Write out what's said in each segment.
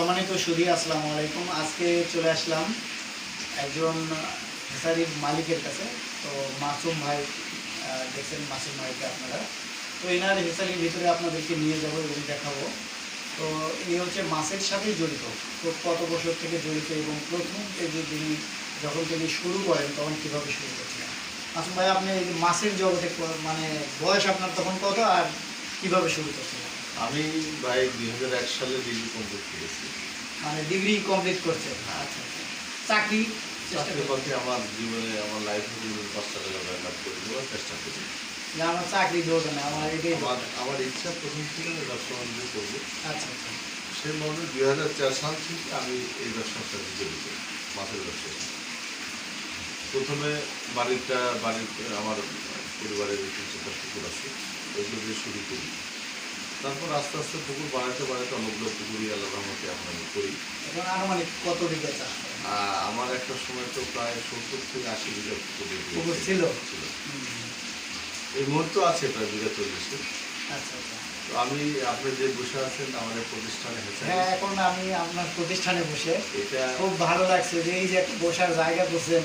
সম্মানিত সুধী, আসসালামু আলাইকুম। আজকে চলে আসলাম একজন ফিশারির মালিকের কাছে। তো মাসুম ভাই দেখছেন মাসুম ভাইকে আপনারা। তো এনার ফিশারির ভিতরে আপনাদেরকে নিয়ে যাব এবং দেখাবো। তো ইনি হচ্ছে মাছের সাথেই জড়িত। তো কত বছর থেকে জড়িত এবং প্রথম থেকে তিনি যখন তিনি শুরু করেন, তখন কীভাবে শুরু করছিলেন? মাসুম ভাই, আপনি এই মাছের জগতে মানে বয়স আপনার তখন কত আর কীভাবে শুরু করছিলেন? আমি ভাই দুই হাজার এক সালে ডিগ্রি কমপ্লিট করেছি। মানে ডিগ্রি কমপ্লিট করছেন আচ্ছা আচ্ছা। চাকরি চাকরি করছেন আমার জীবনে আমার লাইফে কোনো পাঁচটা টাকা ব্যাকআপ করে দেওয়ার চেষ্টা করি যে আমার চাকরি ধরবে না আমার এটাই আমার ইচ্ছা প্রথম থেকে আমি ব্যবসা বাণিজ্য করব। আচ্ছা আচ্ছা। সেই মর্মে দুই হাজার চার সাল থেকে আমি এই ব্যবসার সাথে জড়িত মাছের ব্যবসার প্রথমে বাড়িটা বাড়ির আমার পরিবারের তিন চারটা পুকুর আছে ওইগুলো দিয়ে শুরু করি। তারপর আস্তে আস্তে পুকুর বাড়াতে বাড়াতে অনেকগুলো পুকুরই আল্লাহ রহমতে এখন আমি করি এখন আনুমানিক কত বিঘা চাষ আমার একটা সময় তো প্রায় সত্তর থেকে আশি বিঘা পুকুর ছিল? ছিল। এই মুহূর্তে আছে প্রায় বিঘা চল্লিশে আচ্ছা আচ্ছা। তো আমি আপনি যে বসে আছেন আমাদের প্রতিষ্ঠানে হ্যাঁ এখন আমি আপনার প্রতিষ্ঠানে বসে। এটা খুব ভালো লাগছে যে এই যে একটা বসার জায়গা বসেন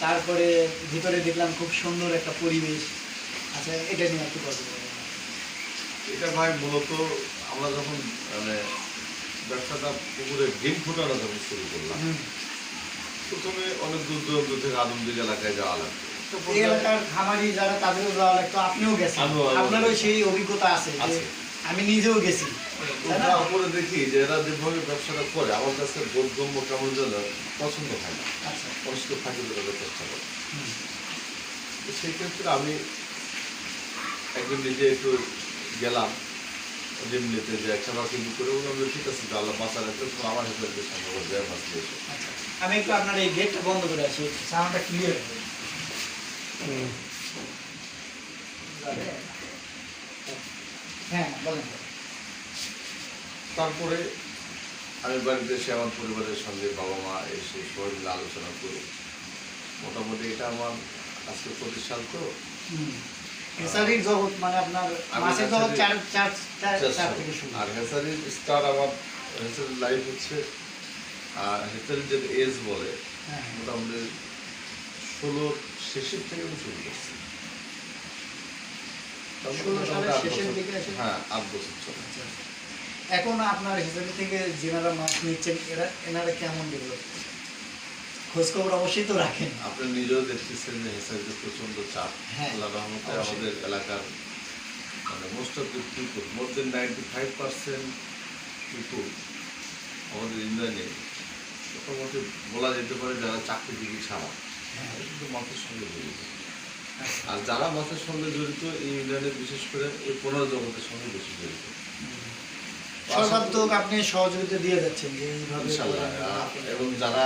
তারপরে ভিতরে দেখলাম খুব সুন্দর একটা পরিবেশ। আচ্ছা এটা নিয়ে একটু কথা বলবেন এটা ভাই মূলত আমরা যখন মানে ব্যবসাটা পুকুরে ডিম ফোটানো যখন শুরু করলাম প্রথমে অনেক দূর দূরান্ত থেকে আদমদির এলাকায় যাওয়া লাগতো। এই এলাকার খামারি যারা তাদেরও যাওয়া লাগতো আপনিও গেছেন। আমিও- আমিও আপনারও সেই অভিজ্ঞতা আছে আমি নিজেও গেছি। দেখি যে এরা যেভাবে ব্যবসাটা করে আমার কাছে বোধগম্য কেমন যেন পছন্দ হয় না। আচ্ছা। দেওয়ার চেষ্টা করে। হুম। তো সেই ক্ষেত্রে আমি একদিন নিজে একটু গেলাম ডিম নিতে যে খেলা কিন্তু করে বললাম ঠিক আছে তাহলে বাঁচা রাখতে তো আমার একটু সম্ভব আচ্ছা আমি একটু আপনার এই গেটটা বন্ধ করে আসি সাউন্ডটা ক্লিয়ার হ্যাঁ বলেন। তারপরে আমি বাড়িতে এসে আমার পরিবারের সঙ্গে বাবা মা এসে সবাই মিলে আলোচনা করি। মোটামুটি এটা আমার আজকে প্রতিষ্ঠান তো। ফিশারির জগৎ মানে আপনার মাছের জগৎ চার চার চার. থেকে শুরু। আর হেসারির স্টার আমার হেসারির লাইফ হচ্ছে আর হেসারির যে এজ বলে হ্যাঁ। মোটামুটি ষোলো শেষের থেকে আমি শুরু করছি। তারপরে 16 সালের মোটামুটি আট শেষের বছর- দিকে এসে- হ্যাঁ আট বছর চলে। আচ্ছা। এখন আপনার হিসাবে থেকে যেনারা মাছ নিচ্ছেন এরা এনারা কেমন ডেভেলপ খোঁজ খবর অবশ্যই তো রাখেন। আপনি নিজেও দেখতেছেন যে হেসারিতে প্রচণ্ড চাপ। হ্যাঁ, আল্লাহ রহমতে আমাদের এলাকার মানে most of the people more than ninety five percent people আমাদের ইন্ডিয়ানে মোটামুটি বলা যেতে পারে যারা চাকরিজীবী ছাড়া। হ্যাঁ। কিন্তু মাছের সঙ্গে জড়িত। আর যারা মাছের সঙ্গে জড়িত এই ইউনিয়নে বিশেষ করে ওই পনেরো জগতের সঙ্গে বেশি জড়িত। সর্বাত্মক আপনি সহযোগিতা দিয়ে যাচ্ছেন যে এবং যারা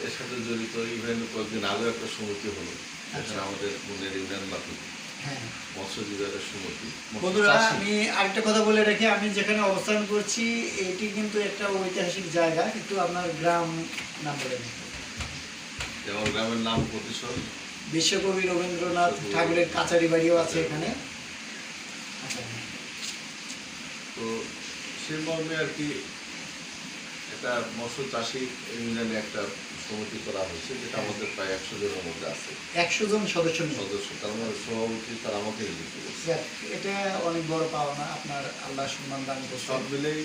এর সাথে জড়িত ইভেন কয়েকদিন আগে একটা সমিতি হলো আচ্ছা। এখানে আমাদের মনের ইউনিয়ন বাকি হ্যাঁ। বন্ধুরা আমি আরেকটা কথা বলে রাখি আমি যেখানে অবস্থান করছি এটি কিন্তু একটা ঐতিহাসিক জায়গা কিন্তু আপনার গ্রাম নাম বলেন যেমন গ্রামের নাম প্রতিশোধ। বিশ্বকবি রবীন্দ্রনাথ ঠাকুরের কাছারি বাড়িও আছে এখানে। আচ্ছা তো সেই মর্মে আর কি একটা মৎস্য চাষী ইউনিয়নে একটা সমিতি করা হয়েছে যেটা আমাদের প্রায় একশো জনের মধ্যে আছে। একশো জন সদস্য সদস্য তার মধ্যে সভাপতি তার আমাকে এটা অনেক বড় পাওনা আপনার আল্লাহ সম্মান দান সব মিলেই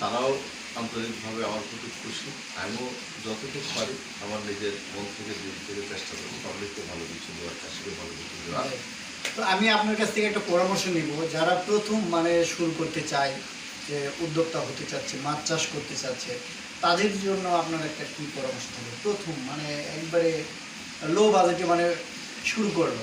তারাও আন্তরিকভাবে আমার প্রতি খুশি। আমিও যতটুকু পারি আমার নিজের মন থেকে দিন থেকে চেষ্টা করি পাবলিককে ভালো কিছু দেওয়ার চাষিকে ভালো কিছু দেওয়ার। তো আমি আপনার কাছ থেকে একটা পরামর্শ নিব যারা প্রথম মানে শুরু করতে চায় যে উদ্যোক্তা হতে চাচ্ছে মাছ চাষ করতে চাচ্ছে তাদের জন্য আপনার একটা কি পরামর্শ থাকবে? প্রথম মানে একবারে লো বাজেটে মানে শুরু করল।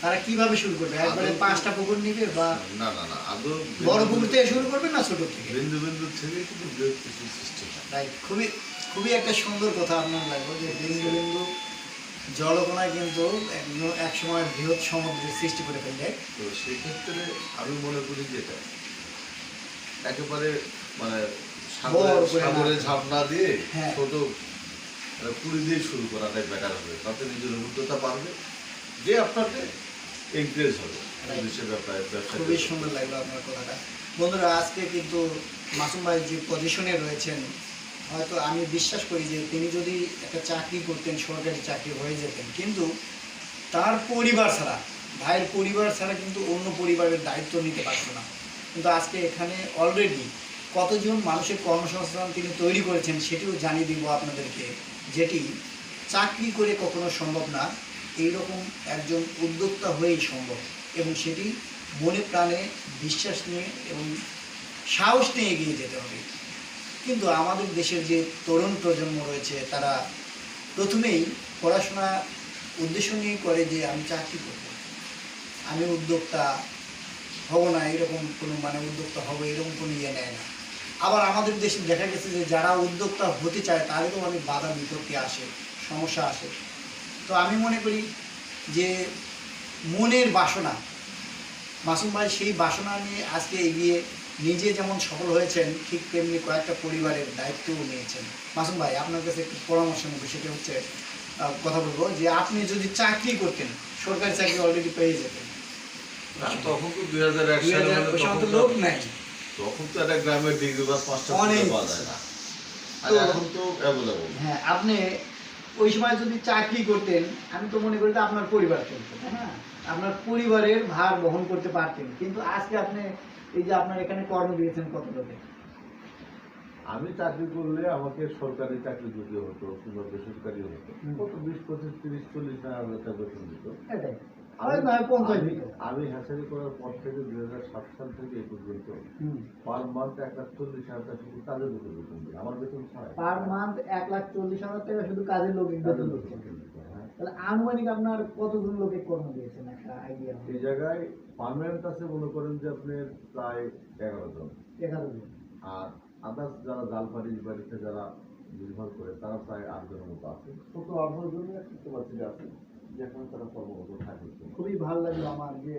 তারা কীভাবে শুরু করবে? একবারে পাঁচটা পুকুর নিবে বা না না না আদৌ বড় পুকুর থেকে শুরু করবে না ছোট থেকে? বিন্দু বিন্দু থেকে কিন্তু বৃহৎ কিছু সৃষ্টি রাইট খুবই খুবই একটা সুন্দর কথা আপনার লাগল যে বিন্দু বিন্দু জলকণায় কিন্তু এক- সময় বৃহৎ সমুদ্রের সৃষ্টি করে ফেললে তো সেই ক্ষেত্রে আমি মনে করি যেটা একেবারে মানে সাগরে ঝাঁপ না দিয়ে হ্যাঁ। ছোট কুড়ি দিয়ে শুরু করাটাই বেটার হবে। তাতে নিজের অভিজ্ঞতা পারবে যে আপনাকে এনকারেজ হবে। খুবই সুন্দর লাগল আপনার কথাটা। বন্ধুরা আজকে কিন্তু মাসুম ভাই যে পজিশনে রয়েছেন হয়তো আমি বিশ্বাস করি যে তিনি যদি একটা চাকরি করতেন সরকারি চাকরি হয়ে যেতেন কিন্তু তার পরিবার ছাড়া ভাইয়ের পরিবার ছাড়া কিন্তু অন্য পরিবারের দায়িত্ব নিতে পারতো না। কিন্তু আজকে এখানে অলরেডি কতজন মানুষের কর্মসংস্থান তিনি তৈরি করেছেন সেটিও জানিয়ে দিব আপনাদেরকে, যেটি চাকরি করে কখনো সম্ভব না, এইরকম একজন উদ্যোক্তা হয়েই সম্ভব এবং সেটি মনে প্রাণে বিশ্বাস নিয়ে এবং সাহস নিয়ে এগিয়ে যেতে হবে। কিন্তু আমাদের দেশের যে তরুণ প্রজন্ম রয়েছে, তারা প্রথমেই পড়াশোনা উদ্দেশ্য নিয়ে করে যে আমি চাকরি করব। আমি উদ্যোক্তা হব না এরকম কোনো মানে উদ্যোক্তা হব, এরকম কোনো ইয়ে নেয় না। আবার আমাদের দেশে দেখা গেছে যে যারা উদ্যোক্তা হতে চায়, তাদেরও অনেক বাধা বিপত্তি আসে, সমস্যা আসে। তো আমি মনে করি যে মনের বাসনা, মাসুম ভাই সেই বাসনা নিয়ে আজকে এগিয়ে নিজে যেমন সফল হয়েছেন, ঠিক তেমনি কয়েকটা পরিবারের দায়িত্বও নিয়েছেন। মাসুম ভাই, আপনার কাছে একটু পরামর্শ নেব, সেটা হচ্ছে কথা বলব যে আপনি যদি চাকরি করতেন, সরকারি চাকরি অলরেডি পেয়ে যেতেন। তখন তো দুই হাজার এক সালে হাজার হলে ওই সময় তখন তো তো- লোক নাই। তখন তো একটা গ্রামের ডিগ্রি বা পাঁচটা পাওয়া যায় না। আর এখন তো অ্যাভেলেবল হ্যাঁ আপনি ওই সময় যদি চাকরি করতেন আমি তো মনে করি আপনার পরিবার চলতো আপনার পরিবারের ভার বহন করতে পারতেন কিন্তু আজকে আপনি এই যে আপনার এখানে কর্ম দিয়েছেন কত লোকে? আমি চাকরি করলে আমাকে সরকারি চাকরি যদি হতো কিংবা বেসরকারি হতো কত বিশ পঁচিশ তিরিশ চল্লিশ হাজার টাকা বেতন দিত আমি- হ্যাচারি করার পর থেকে দুই হাজার সাত সাল থেকে এই পর্যন্ত পার মান্থ এক লাখ চল্লিশ হাজার টাকা শুধু তাদের বেতন বেতন দিই আমার বেতন পার মান্থ এক লাখ চল্লিশ হাজার টাকা শুধু কাজের লোক বেতন। তাহলে আনুমানিক আপনার কতজন লোকে কর্ম দিয়েছেন একটা আইডিয়া এই জায়গায় পার্মানেন্ট আছে মনে করেন যে আপনি প্রায় এগারো জন। এগারো জন। আর আদার্স যারা জালপাড়ি বাড়িতে যারা নির্ভর করে তারা প্রায় আট জনের মতো আছে। ছোট আঠারো যে আছে। যেখানে তারা কর্মরত থাকে খুবই ভালো লাগল আমার যে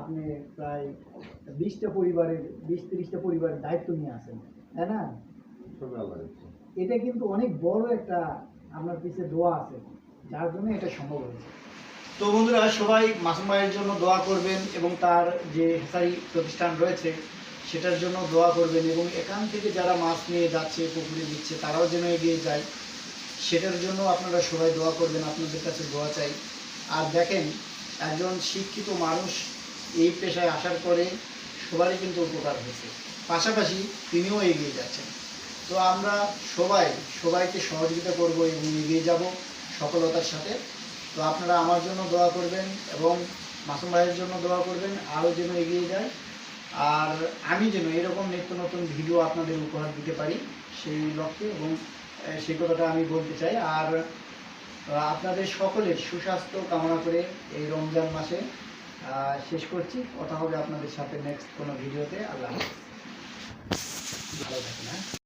আপনি প্রায় বিশটা পরিবারের বিশ তিরিশটা পরিবারের দায়িত্ব নিয়ে আসেন তাই না? সবই এটা কিন্তু অনেক বড় একটা আপনার পিছে দোয়া আছে যার জন্য এটা সম্ভব হয়েছে। তো বন্ধুরা সবাই মাসুম ভাইয়ের জন্য দোয়া করবেন এবং তার যে হেসারি প্রতিষ্ঠান রয়েছে সেটার জন্য দোয়া করবেন এবং এখান থেকে যারা মাছ নিয়ে যাচ্ছে পুকুরে দিচ্ছে তারাও যেন এগিয়ে যায় সেটার জন্য আপনারা সবাই দোয়া করবেন। আপনাদের কাছে দোয়া চাই। আর দেখেন, একজন শিক্ষিত মানুষ এই পেশায় আসার পরে সবারই কিন্তু উপকার হয়েছে। পাশাপাশি তিনিও এগিয়ে যাচ্ছেন। তো আমরা সবাই, সবাইকে সহযোগিতা করব এবং এগিয়ে যাব সফলতার সাথে। তো আপনারা আমার জন্য দোয়া করবেন এবং মাসুম ভাইয়ের জন্য দোয়া করবেন, আরও যেন এগিয়ে যায়। আর আমি যেন এরকম নিত্য নতুন ভিডিও আপনাদের উপহার দিতে পারি সেই লক্ষ্যে এবং সেই কথাটা আমি বলতে চাই। আর আপনাদের সকলের সুস্বাস্থ্য কামনা করে এই রমজান মাসে শেষ করছি। কথা হবে আপনাদের সাথে নেক্সট কোনো ভিডিওতে। আল্লাহ। ভালো থাকেন হ্যাঁ?